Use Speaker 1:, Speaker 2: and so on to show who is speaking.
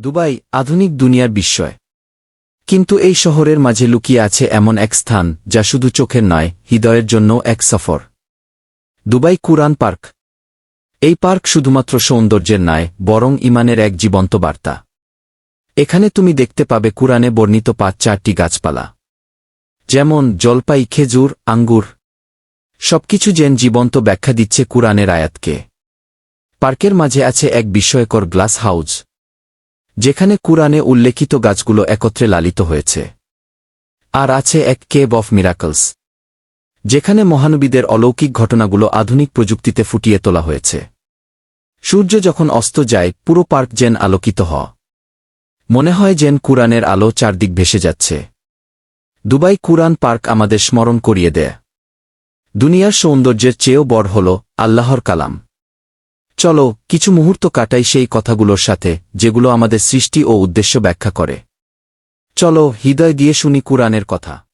Speaker 1: Dubai আধুনিক দুনিয়ার বিস্ময়। কিন্তু এই শহরের মাঝে লুকিয়ে আছে এমন এক স্থান যা শুধু চোখের নয়, হৃদয়ের জন্য এক সফর। Dubai Quran park. এই পার্ক শুধুমাত্র সৌন্দর্যের নয়, বরং ইমানের এক জীবন্ত বার্তা। এখানে তুমি দেখতে পাবে কুরআনে বর্ণিত পাঁচ চারটি গাছপালা। যেমন জলপাই, খেজুর, আঙ্গুর। সবকিছু যেন জীবন্ত ব্যাখ্যা দিচ্ছে কুরআনের আয়াতকে। পার্কের মাঝে আছে এক বিস্ময়কর গ্লাস হাউস। যেখানে কুরআনে উল্লেখিত গাছগুলো একত্রে লালিত হয়েছে। আর আছে এক কেব অফ মিরাকলস, যেখানে মহানবীদের অলৌকিক ঘটনাগুলো আধুনিক প্রযুক্তিতে ফুটিয়ে তোলা হয়েছে। সূর্য যখন অস্ত যায়, পুরো পার্ক যেন আলোকিত হ। মনে হয় যেন কুরআনের আলো চারদিক ভেসে যাচ্ছে। দুবাই কুরআন পার্ক আমাদের স্মরণ করিয়ে দেয়। দুনিয়ার সৌন্দর্যের চেয়েও বড় হল আল্লাহর কালাম। চলো, কিছু মুহূর্ত কাটাই সেই কথাগুলোর সাথে, যেগুলো আমাদের সৃষ্টি ও উদ্দেশ্য ব্যাখ্যা করে। চলো, হৃদয় দিয়ে শুনি কুরআনের কথা।